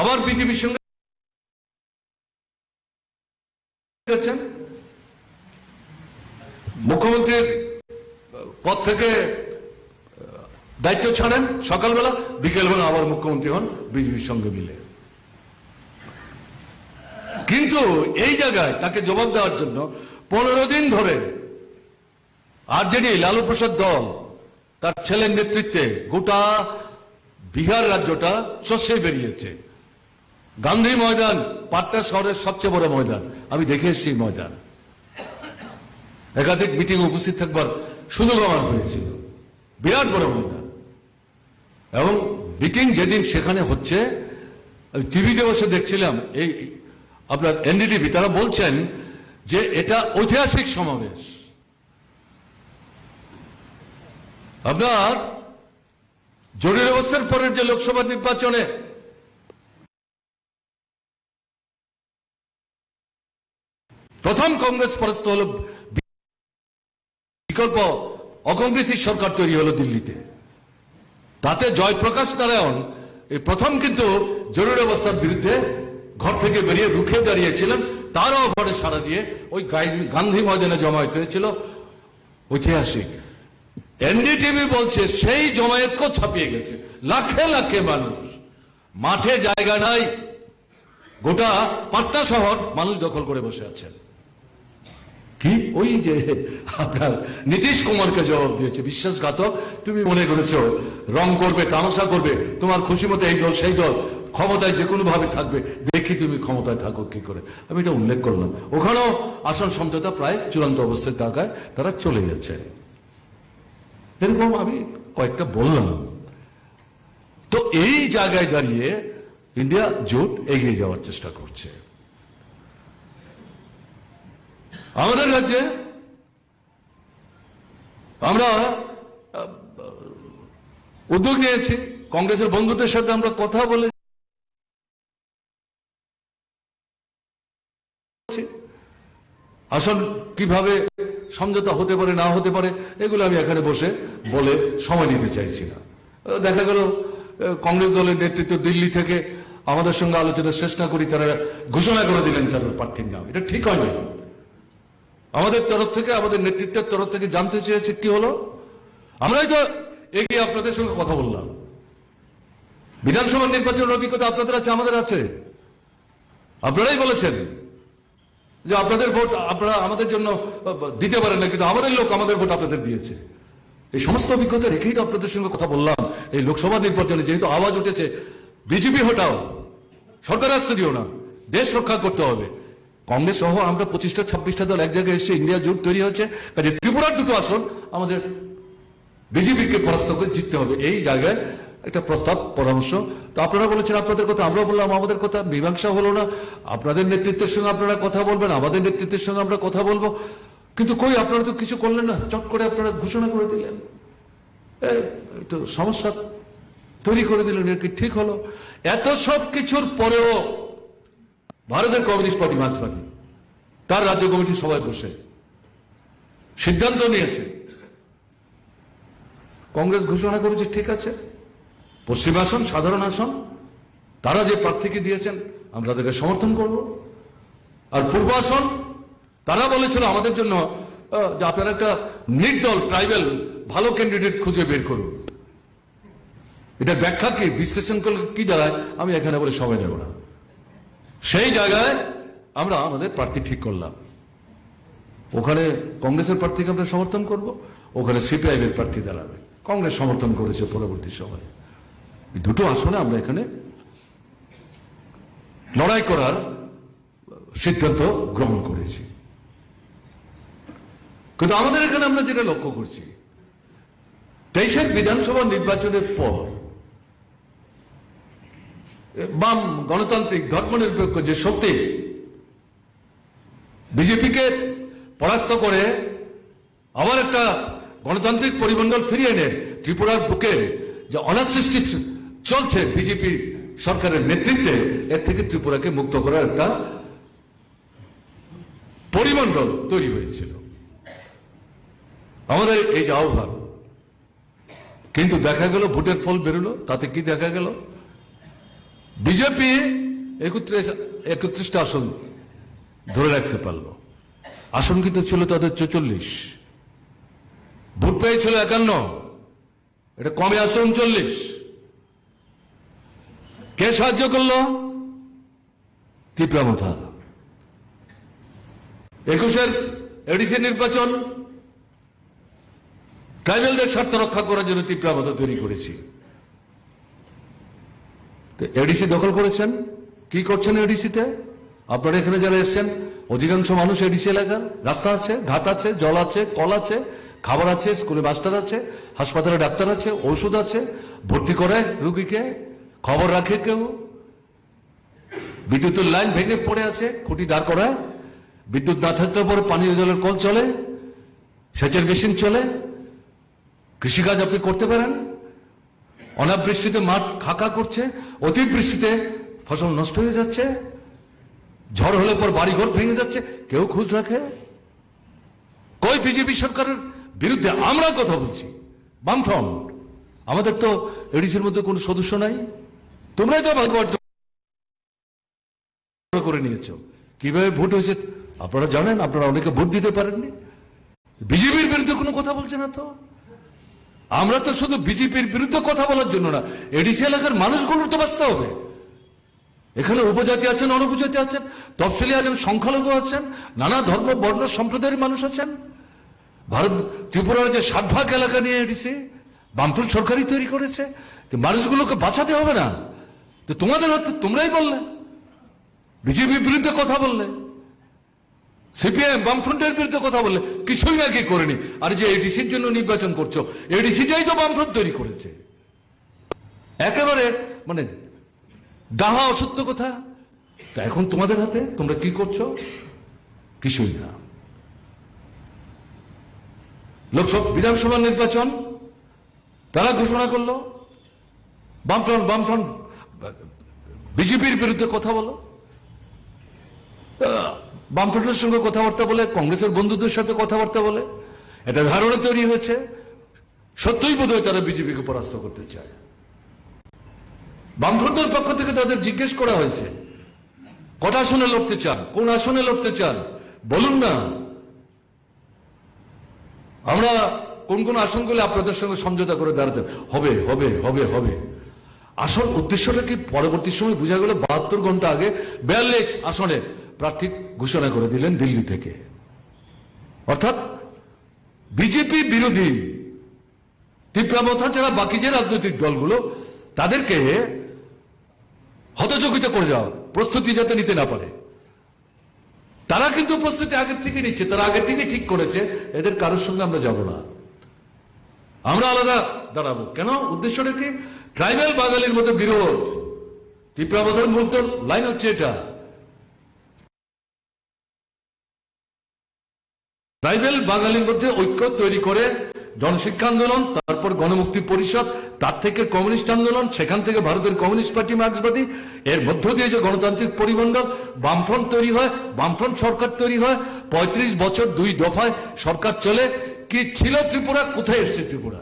আবার বিজেপির সঙ্গে মুখ্যমন্ত্রীর পদ থেকে দায়িত্ব ছাড়েন সকালবেলা বিকেলবেলা আবার মুখ্যমন্ত্রী হন বিজেপির সঙ্গে মিলে। কিন্তু এই জায়গায় তাকে জবাব দেওয়ার জন্য পনেরো দিন ধরে আরজেডি লালু প্রসাদ দল, তার ছেলের নেতৃত্বে গোটা বিহার রাজ্যটা চষে বেরিয়েছে। গান্ধী ময়দান পাটনা শহরের সবচেয়ে বড় ময়দান। আমি দেখে এসেছি ময়দান। একাধিক মিটিং উপস্থিত থাকবার সুযোগ আমার হয়েছিল। বিরাট বড় ময়দান। এবং মিটিং যেদিন সেখানে হচ্ছে, আমি টিভিতে বসে দেখছিলাম, এই আপনার এনডিটিভি, তারা বলছেন যে এটা ঐতিহাসিক সমাবেশ। আপনার জরুরি অবস্থার পরের যে লোকসভা নির্বাচনে প্রথম কংগ্রেস পরাস্ত হল বিকল্প অকংগ্রেসী সরকার তৈরি হলো দিল্লিতে। তাতে জয়প্রকাশ নারায়ণ, এই প্রথম কিন্তু জরুরি অবস্থার বিরুদ্ধে ঘর থেকে বেরিয়ে রুখে দাঁড়িয়েছিলেন। তারও ঘরে সাড়া দিয়ে ওই গান্ধী ময়দানে জমায়েত হয়েছিল ঐতিহাসিক। এনডিটিভি বলছে, সেই জমায়েতকেও ছাপিয়ে গেছে। লাখে লাখে মানুষ। মাঠে জায়গা নাই। গোটা পাটনা শহর মানুষ দখল করে বসে আছেন। কি? ওই যে আপনার নীতিশ কুমারকে জবাব দিয়েছে, বিশ্বাসঘাতক। তুমি মনে করেছ, রং করবে, তামাশা করবে, তোমার খুশি মতো এই দল, সেই দল, ক্ষমতায় যে কোনো ভাবে থাকবে। দেখি তুমি ক্ষমতায় থাকো কি করে। আমি এটা উল্লেখ করলাম। ওখানেও আসন সমঝোতা প্রায় চূড়ান্ত অবস্থায় থাকায় তারা চলে গেছে। এরকম আমি কয়েকটা বললাম। তো এই জায়গায় দাঁড়িয়ে ইন্ডিয়া জোট এগিয়ে যাওয়ার চেষ্টা করছে। আমাদের রাজ্যে আমরা উদ্যোগ নিয়েছি। কংগ্রেসের বন্ধুদের সাথে আমরা কথা বলেছি আসল কীভাবে সমঝোতা হতে পারে, না হতে পারে, এগুলো আমি এখানে বসে বলে সময় নিতে চাইছি না। দেখা গেল কংগ্রেস দলের নেতৃত্ব দিল্লি থেকে আমাদের সঙ্গে আলোচনা শেষ না করি তারা ঘোষণা করে দিলেন তার প্রার্থীর নাম। এটা ঠিক হয়নি। আমাদের তরফ থেকে, আমাদের নেতৃত্বের তরফ থেকে জানতে চেয়েছে কি হলো। আমরাই তো এগিয়ে আপনাদের সঙ্গে কথা বললাম। বিধানসভা নির্বাচনের অভিজ্ঞতা আপনাদের আছে, আমাদের আছে। আপনারাই বলেছেন যে আপনাদের ভোট আপনারা আমাদের জন্য দিতে পারেন না, কিন্তু আমাদের লোক আমাদের ভোট আপনাদের দিয়েছে। এই সমস্ত অভিজ্ঞতা রেখেই তো আপনাদের সঙ্গে কথা বললাম। এই লোকসভা নির্বাচনে যেহেতু আওয়াজ উঠেছে, বিজেপি হটাও, সরকার আসতে দিও না, দেশ রক্ষা করতে হবে। কংগ্রেস সহ আমরা পঁচিশটা, ছাব্বিশটা দল এক জায়গায় এসে ইন্ডিয়া জোট তৈরি হয়েছে। কাজে ত্রিপুরার দুটো আসন আমাদের বিজেপিকে পরাস্ত করে জিততে হবে। এই জায়গায় একটা প্রস্তাব, পরামর্শ। তো আপনারা বলেছেন আপনাদের কথা আমরা বললাম আমাদের কথা, মীমাংসা হলো না। আপনাদের নেতৃত্বের সঙ্গে আপনারা কথা বলবেন, আমাদের নেতৃত্বের সঙ্গে আমরা কথা বলব। কিন্তু কই, আপনারা তো কিছু করলেন না। চট করে আপনারা ঘোষণা করে দিলেন। একটু সমস্যা তৈরি করে দিলেন কি ঠিক হলো? এত সব কিছুর পরেও ভারতের কমিউনিস্ট পার্টি মার্ক্সবাদী তার রাজ্য কমিটি সবাই বসে। সিদ্ধান্ত নিয়েছে। কংগ্রেস ঘোষণা করেছে, ঠিক আছে। পশ্চিম আসন, সাধারণ আসন, তারা যে প্রার্থীকে দিয়েছেন, আমরা তাদেরকে সমর্থন করব। আর পূর্ব আসন, তারা বলেছিল আমাদের জন্য যে আপনারা একটা নির্দল, ট্রাইবেল, ভালো ক্যান্ডিডেট খুঁজে বের করুন। এটা ব্যাখ্যা কি, বিশ্লেষণ করলে কি দাঁড়ায়, আমি এখানে বলে সময় নেব না। সেই জায়গায় আমরা আমাদের প্রার্থী ঠিক করলাম। ওখানে কংগ্রেসের প্রার্থীকে আমরা সমর্থন করব, ওখানে সিপিআইএম এর প্রার্থী দাঁড়াবে। কংগ্রেস সমর্থন করেছে পরবর্তী সময়ে। দুটো আসনে আমরা এখানে লড়াই করার সিদ্ধান্ত গ্রহণ করেছি। কিন্তু আমাদের এখানে আমরা যেটা লক্ষ্য করছি, তেইশের বিধানসভা নির্বাচনের পর বাম গণতান্ত্রিক ধর্মনিরপেক্ষ যে শক্তি, বিজেপিকে পরাস্ত করে আবার একটা গণতান্ত্রিক পরিমণ্ডল ফিরিয়ে এনে ত্রিপুরার বুকে যে অনাসৃষ্টি চলছে বিজেপি সরকারের নেতৃত্বে, এর থেকে ত্রিপুরাকে মুক্ত করার একটা পরিমণ্ডল তৈরি হয়েছিল। আমাদের এই যে আহ্বান, কিন্তু দেখা গেল ভোটের ফল বেরোলো, তাতে কি দেখা গেল? বিজেপি একত্রিশ একত্রিশটা আসন ধরে রাখতে পারল। আসন কিন্তু ছিল তাদের চৌচল্লিশ। ভোট পেয়েছিল একান্ন। এটা কমে আসে উনচল্লিশ। কে সাহায্য করল? করল তীব্রামথা একুশের এডিসি নির্বাচন। ট্রাইবেলদের স্বার্থ রক্ষা করার জন্য তীব্রামথা তৈরি করেছি। তো এডিসি দখল করেছেন। কি করছেন এডিসিতে আপনারা এখানে যারা এসছেন, অধিকাংশ মানুষ এডিসি এলাকার। রাস্তা আছে, ঘাট আছে, জল আছে, কল আছে, খাবার আছে, স্কুলে মাস্টার আছে, হাসপাতালে ডাক্তার আছে ওষুধ আছে। ভর্তি করে রুগীকে, খবর রাখে কেউ। বিদ্যুতের লাইন ভেঙে পড়ে আছে, খুঁটি দাঁড় করায়। বিদ্যুৎ না থাকতে পরে পানীয় জলের কল চলে, সেচের মেশিন চলে। কৃষিকাজ আপনি করতে পারেন। অনাবৃষ্টিতে মাঠ খাকা করছে, অতিবৃষ্টিতে ফসল নষ্ট হয়ে যাচ্ছে, ঝড় হলে পর বাড়িঘর ভেঙে যাচ্ছে, কেউ খোঁজ রাখে? কই বিজেপি সরকারের বিরুদ্ধে আমরা কথা বলছি? বামফ্রন্ট, আমাদের তো এডিসির মধ্যে কোনো সদস্য নাই। তোমরাই তো ভাগ্য করে নিয়েছ। কীভাবে ভোট হয়েছে আপনারা জানেন, আপনারা অনেকে ভোট দিতে পারেননি। বিজেপির বিরুদ্ধে কোনো কথা বলছে না তো? আমরা তো শুধু বিজেপির বিরুদ্ধে কথা বলার জন্য না, এডিসি এলাকার মানুষগুলোর তো বাঁচতে হবে। এখানে উপজাতি আছেন, অনুপজাতি আছেন, তফসিলি আছেন, সংখ্যালঘু আছেন, নানা ধর্ম, বর্ণ, সম্প্রদায়ের মানুষ আছেন। ভারত, ত্রিপুরার যে ষাট ভাগ এলাকা নিয়ে এডিসি, বামফ্রন্ট সরকারই তৈরি করেছে। তো মানুষগুলোকে বাঁচাতে হবে না। তো তোমাদের হাতে তোমরাই বললে। বিজেপির বিরুদ্ধে কথা বললে। সিপিআইএম বামফ্রন্টের বিরুদ্ধে কথা বললে কিছুই নাকি করেনি। আর যে এডিসির জন্য নির্বাচন করছ এডিসিটাই তো বামফ্রন্ট তৈরি করেছে। একেবারে মানে দাহা অসত্য কথা। তা এখন তোমাদের হাতে? তোমরা কি করছ? কিছুই না। লোকসভা, বিধানসভা নির্বাচন, তারা ঘোষণা করল। বামফ্রন্ট বামফ্রন্ট, বিজেপির বিরুদ্ধে কথা বলো। বামফ্রন্টের সঙ্গে কথাবার্তা বলে, কংগ্রেসের বন্ধুদের সাথে কথাবার্তা বলে। এটা ধারণা তৈরি হয়েছে। সত্যই বোধহয় তারা বিজেপিকে পরাস্ত করতে চায়। বামফ্রন্টের পক্ষ থেকে তাদের জিজ্ঞেস করা হয়েছে কটা আসনে লড়তে চান? কোন আসনে লড়তে চান? বলুন না। আমরা কোন কোন আসনগুলো আপনাদের সঙ্গে সমঝোতা করে দাঁড়াতে হবে হবে হবে হবে। আসল উদ্দেশ্যটা কি পরবর্তী সময় বোঝা গেল বাহাত্তর ঘণ্টা আগে বিয়াল্লিশ আসনে প্রার্থী ঘোষণা করে দিলেন দিল্লি থেকে। অর্থাৎ বিজেপি বিরোধী তীব্রাবতা ছাড়া বাকি যে রাজনৈতিক দলগুলো, তাদেরকে হতচকিত করে যাওয়া প্রস্তুতি যাতে নিতে না পারে। তারা কিন্তু প্রস্তুতি আগের থেকে নিচ্ছে, তারা আগে থেকে ঠিক করেছে, এদের কারোর সঙ্গে আমরা যাব না। আমরা আলাদা দাঁড়াবো। কেন? উদ্দেশ্যটা কি? ট্রাইবাল বাঙালির মতো বিরোধ। তীব্রাবধার মূল তো লাইন হচ্ছে এটা। ট্রাইবেল বাঙালির মধ্যে ঐক্য তৈরি করে জনশিক্ষা আন্দোলন, তারপর গণমুক্তি পরিষদ, তার থেকে কমিউনিস্ট আন্দোলন, সেখান থেকে ভারতের কমিউনিস্ট পার্টি মার্ক্সবাদী, এর মধ্য দিয়ে যে গণতান্ত্রিক পরিমণ্ডল, বামফ্রন্ট তৈরি হয়, বামফ্রন্ট সরকার তৈরি হয় ৩৫ বছর দুই দফায় সরকার চলে। কি ছিল ত্রিপুরা? কোথায় এসছে ত্রিপুরা?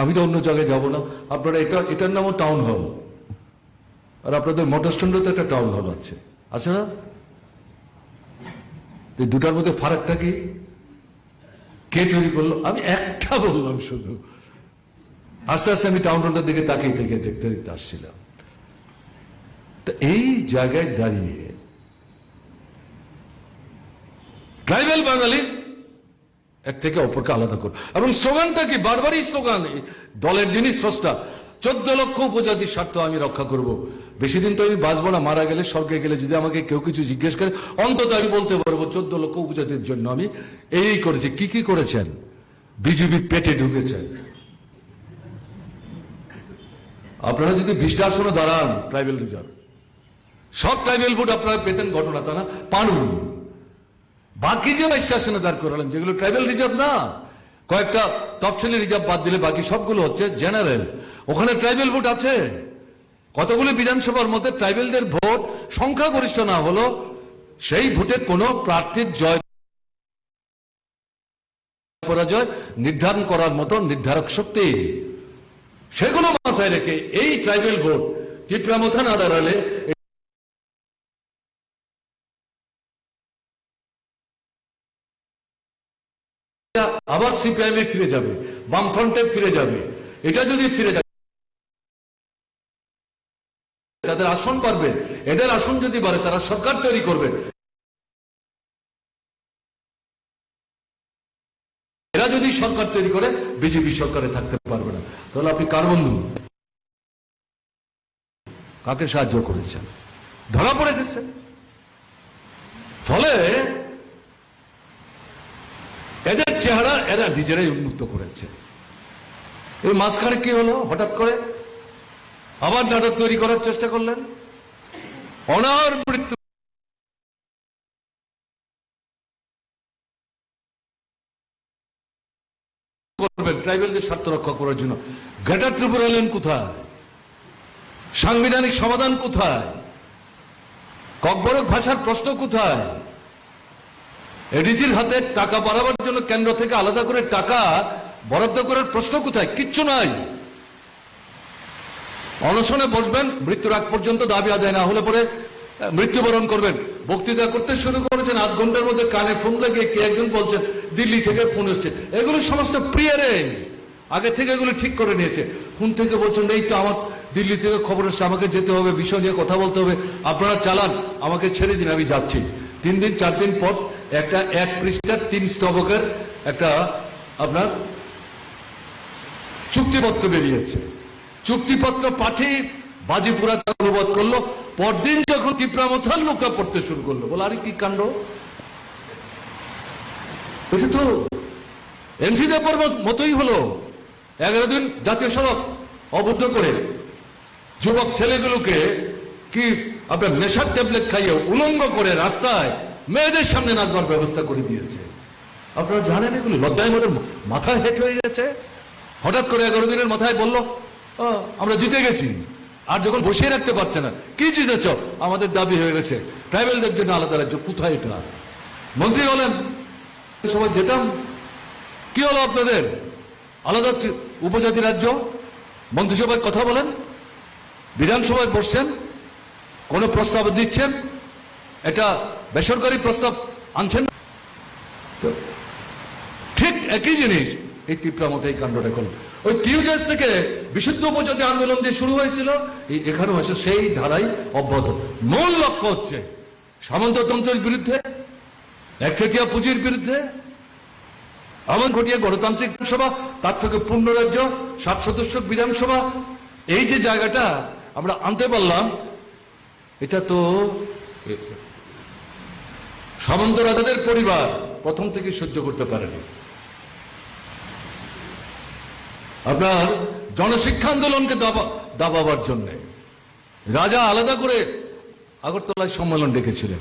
আমি তো অন্য জায়গায় যাব না। আপনারা এটা, এটার নামও টাউন হল আর আপনাদের মোটর স্ট্যান্ডে তো একটা টাউন হল আছে। আছে না? তো দুটার মধ্যে ফারাকটা কি? কে তৈরি করল? আমি একটা বললাম শুধু। আস্তে আস্তে আমি টাউন হলটার দিকে তাকিয়ে থেকে দেখতে দেখতে আসছিলাম। তো এই জায়গায় দাঁড়িয়ে ট্রাইবেল বাঙালি এক থেকে অপরকে আলাদা করো। এবং স্লোগানটা কি? বারবারই স্লোগান। দলের যিনি স্রষ্টা চোদ্দ লক্ষ উপজাতির স্বার্থ আমি রক্ষা করব। বেশি দিন তো আমি বাঁচবো না, মারা গেলে, স্বর্গে গেলে যদি আমাকে কেউ কিছু জিজ্ঞেস করে, অন্তত আমি বলতে পারব, চোদ্দ লক্ষ উপজাতির জন্য আমি এই করেছি। কি কি করেছেন? বিজেপির পেটে ঢুকেছেন। আপনারা যদি বিশটা আসনে দাঁড়ান, ট্রাইবেল রিজার্ভ। সব ট্রাইবেল ভোট আপনারা পেতেন ঘটনা, তা না? পানুন বাকি যে বাইশটা আসনে দাঁড় করালেন, যেগুলো ট্রাইবেল রিজার্ভ না, কয়েকটা তফসিলি রিজার্ভ বাদ দিলে বাকি সবগুলো হচ্ছে জেনারেল। ওখানে ট্রাইবেল ভোট আছে। কতগুলো বিধানসভার মধ্যে ট্রাইবেলদের ভোট সংখ্যাগরিষ্ঠ না হলো সেই ভোটে কোনো প্রার্থীর জয়, পরাজয় নির্ধারণ করার মতো নির্ধারক শক্তি। সেগুলো মাথায় রেখে এই ট্রাইবেল ভোট টিপরামথা না দাঁড়ালে আবার সিপিআইএমে ফিরে যাবে, বামফ্রন্টে ফিরে যাবে। এটা যদি ফিরে যায় তাদের আসন পারবে। এদের আসন যদি বাড়ে, তারা সরকার তৈরি করবে। এরা যদি সরকার তৈরি করে, বিজেপি সরকারে থাকতে পারবে না। তাহলে আপনি কার বন্ধু? কাকে সাহায্য করেছেন? ধরা পড়ে গেছে। ফলে এদের চেহারা এরা নিজেরাই উন্মুক্ত করেছে। এই মাঝখানে কি হলো? হঠাৎ করে আবার নাটক তৈরি করার চেষ্টা করলেন? অনার মৃত্যু। করবেন ট্রাইবেলদের স্বার্থ রক্ষা করার জন্য। গ্রেটার ত্রিপুরা এলেন কোথায়? সাংবিধানিক সমাধান কোথায়? ককবরক ভাষার প্রশ্ন কোথায়? এডিজির হাতে টাকা বাড়াবার জন্য কেন্দ্র থেকে আলাদা করে টাকা বরাদ্দ করার প্রশ্ন কোথায়? কিচ্ছু নাই। অনশনে বসবেন, মৃত্যুর আগ পর্যন্ত দাবি আদায় না হলে পরে মৃত্যুবরণ করবেন। বক্তৃতা করতে শুরু করেছেন, আধ ঘণ্টার মধ্যে কানে ফোন লাগিয়ে কে একজন বলছেন, দিল্লি থেকে ফোন এসছে। এগুলো সমস্ত প্রি অ্যারেঞ্জ আগে থেকে এগুলো ঠিক করে নিয়েছে। ফোন থেকে বলছেন, এই তো আমার দিল্লি থেকে খবর এসছে, আমাকে যেতে হবে, বিষয় নিয়ে কথা বলতে হবে। আপনারা চালান, আমাকে ছেড়ে দিন, আমি যাচ্ছি। তিন দিন, চার দিন পর একটা, এক পৃষ্ঠার তিন স্তবকের একটা আপনার চুক্তিপত্র বেরিয়েছে। চুক্তিপত্র পাঠিয়ে বাজিপুরা অনুবাদ করল। পরদিন যখন টিপ্রামথার লোকটা পড়তে শুরু করল। বলে, আরে কি কাণ্ড? এটা তো এনসিতে পর্ব মতোই হলো। এগারো দিন জাতীয় সড়ক অবদ্ধ করে যুবক ছেলেগুলোকে কি আপনার নেশার ট্যাবলেট খাইয়ে উলঙ্গ করে রাস্তায় মেয়েদের সামনে নাচবার ব্যবস্থা করে দিয়েছে। আপনারা জানেন এগুলো? লজ্জায় মধ্যে মাথা হেট হয়ে গেছে। হঠাৎ করে এগারো দিনের মাথায় বলল "ও, আমরা জিতে গেছি। আর যখন বসিয়ে রাখতে পারছে না কি জিতেছ? আমাদের দাবি হয়ে গেছে। ট্রাইবেলদের জন্য আলাদা রাজ্য কোথায় এটা? মন্ত্রী বলেন সবাই যেতাম কি হলো আপনাদের? আলাদা উপজাতি রাজ্য? মন্ত্রিসভায় কথা বলেন বিধানসভায় বসছেন কোন প্রস্তাব দিচ্ছেন এটা বেসরকারি প্রস্তাব আনছেন। ঠিক একই জিনিস এই তীব্রামতে এই কাণ্ডটা করল ওই টিউজেস থেকে বিশুদ্ধ উপজাতি আন্দোলন যে শুরু হয়েছিল। এখানেও এসে সেই ধারাই অব্যাহত। মূল লক্ষ্য হচ্ছে সামন্ততন্ত্রের বিরুদ্ধে, একচেটিয়া পুঁজির বিরুদ্ধে এমন ঘটিয়ে গণতান্ত্রিক সভা, তার থেকে পূর্ণ রাজ্য ষাট সদস্য বিধানসভা। এই যে জায়গাটা আমরা আনতে পারলাম, এটা তো সামন্ত রাজাদের পরিবার প্রথম থেকে সহ্য করতে পারেনি। আপনার জনশিক্ষা আন্দোলনকে দাবা- দাবাবার জন্য। রাজা আলাদা করে আগরতলায় সম্মেলন ডেকেছিলেন।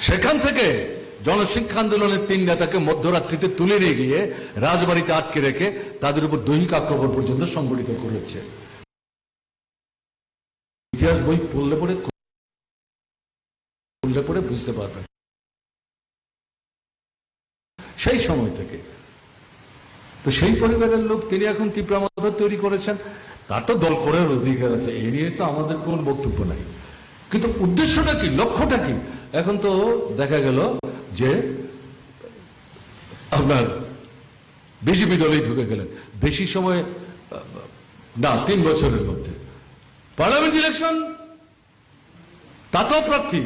সেখান থেকে জনশিক্ষা আন্দোলনের তিন নেতাকে মধ্যরাত্রিতে তুলে নিয়ে গিয়ে রাজবাড়িতে আটকে রেখে তাদের উপর দৈহিক আক্রমণ পর্যন্ত সংগঠিত করেছে। ইতিহাস বই পড়লে পড়ে পড়লে পড়ে বুঝতে পারবেন। সেই সময় থেকে তো সেই পরিবারের লোক তিনি এখন তীব্রামত তৈরি করেছেন। তার তো দল করার অধিকার আছে এই নিয়ে তো আমাদের কোনো বক্তব্য নাই। কিন্তু উদ্দেশ্যটা কি, লক্ষ্যটা কি? এখন তো দেখা গেল যে আপনার বিজেপি দলেই ঢুকে গেলেন। বেশি সময়, না, তিন বছরের মধ্যে। পার্লামেন্ট ইলেকশন তাতেও প্রার্থী